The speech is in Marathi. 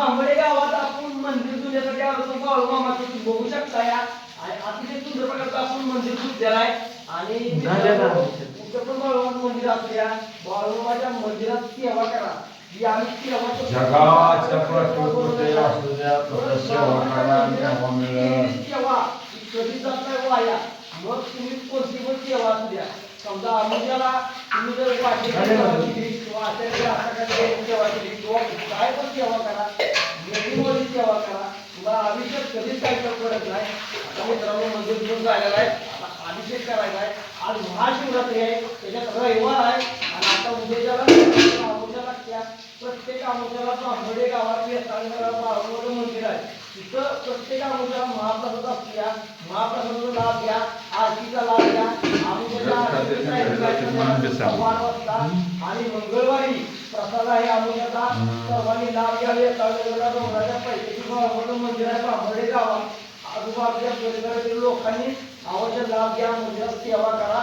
भांबळे गावात आपण मंदिर तुझ्यासाठी आलो तो बाळूमामाचं तुम्ही बघू शकता या. आणि अतिशय सुंदर प्रकारचं आपण मंदिर तुझ्याला आहे. आणि तुमचं पण बाळूमाचं मंदिर असू या बाळूमाच्या मंदिरात सेवा करा. ही आम्ही. जगाच्या प्रकृती असू द्या तसं सेवा करा न्यावा मिळेल सेवा ही कधी जात नाही वाया? मग तुम्ही कोणती पण सेवा असू द्या. समजा आम्हाला तुम्ही जर सेवा केली किंवा काय पण सेवा करा नेहमी सेवा करा तुम्हाला अभिषेक कधीच काही करत पडत नाही? आता मित्रांनो मंदिर घेऊन झालेला आहे. आता अभिषेक करायचा आहे. आज महाशिवरात्री आहे. त्याच्यात रविवार आहे. आणि आता उद्याच्याला अमावस्या लागत्या प्रत्येक अमावस्याला ब्राह्मणे गावात येताना मंदिर आहे. तिथं प्रत्येक अमावस्याला महाप्रसाद असल्या महाप्रसादाचा लाभ घ्या. आरतीचा लाभ घ्या. आणि मंगळवारी प्रसाद आहे अमावस्याचा सर्वांनी लाभ घ्यावे डोंगराच्या पैशाची ब्राह्मण मंदिर आहे आजूबाजूच्या परिसरातील लोकांनी आवश्यक लाभ घ्या मंदिरात सेवा करा